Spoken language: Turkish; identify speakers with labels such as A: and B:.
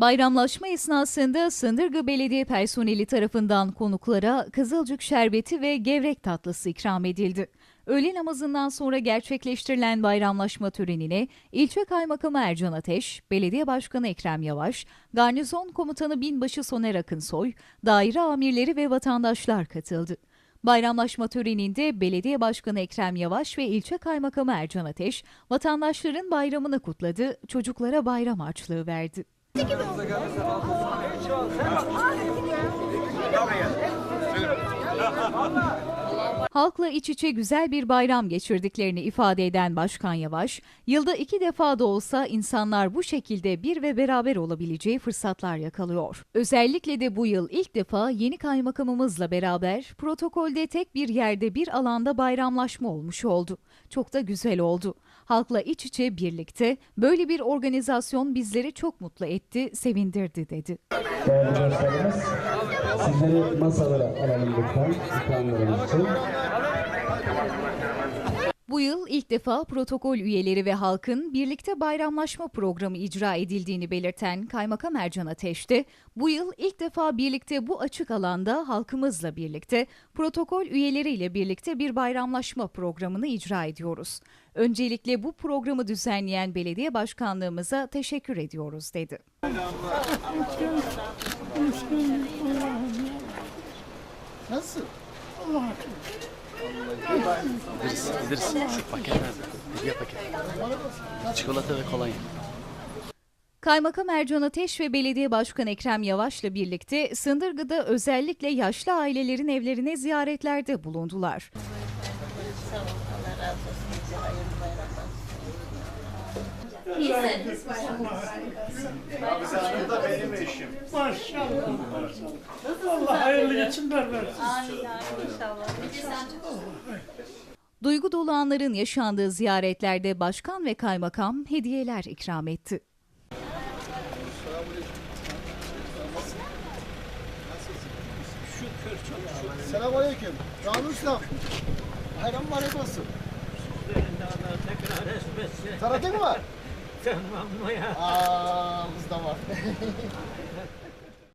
A: Bayramlaşma esnasında Sındırgı Belediye personeli tarafından konuklara kızılcık şerbeti ve gevrek tatlısı ikram edildi. Öğle namazından sonra gerçekleştirilen bayramlaşma törenine ilçe kaymakamı Ercan Ateş, belediye başkanı Ekrem Yavaş, garnizon komutanı binbaşı Soner Akınsoy, daire amirleri ve vatandaşlar katıldı. Bayramlaşma töreninde belediye başkanı Ekrem Yavaş ve ilçe kaymakamı Ercan Ateş, vatandaşların bayramını kutladı, çocuklara bayram harçlığı verdi gitti gibi oldu. Abi gidiyor. Halkla iç içe güzel bir bayram geçirdiklerini ifade eden Başkan Yavaş, yılda iki defa da olsa insanlar bu şekilde bir ve beraber olabileceği fırsatlar yakalıyor. Özellikle de bu yıl ilk defa yeni kaymakamımızla beraber protokolde tek bir yerde bir alanda bayramlaşma olmuş oldu. Çok da güzel oldu. Halkla iç içe birlikte böyle bir organizasyon bizleri çok mutlu etti, sevindirdi dedi.
B: Değerli dostlarımız, sizleri masalara alalım lütfen ikramlarımız için.
A: Bu yıl ilk defa protokol üyeleri ve halkın birlikte bayramlaşma programı icra edildiğini belirten Kaymakam Ercan Ateş de bu yıl ilk defa birlikte bu açık alanda halkımızla birlikte protokol üyeleriyle birlikte bir bayramlaşma programını icra ediyoruz. Öncelikle bu programı düzenleyen belediye başkanlığımıza teşekkür ediyoruz dedi.
C: Nasıl?
D: İdris, İdris şu paket? Hediye paketi. Çikolata ve kolonya.
A: Kaymakam Ercan Ateş ve Belediye Başkanı Ekrem Yavaş'la birlikte Sındırgı'da özellikle yaşlı ailelerin evlerine ziyaretlerde bulundular.
C: Benim eşim.
E: Maşallah. Allah hayırlı geçimler versin.
F: Amin, amin inşallah.
A: Duygu dolu anların yaşandığı ziyaretlerde başkan ve kaymakam hediyeler ikram etti.
C: Selamünaleyküm. Canlı Usta. Bayram mübarek olsun. Taratın mı Tamam ya. Aa, bizde var.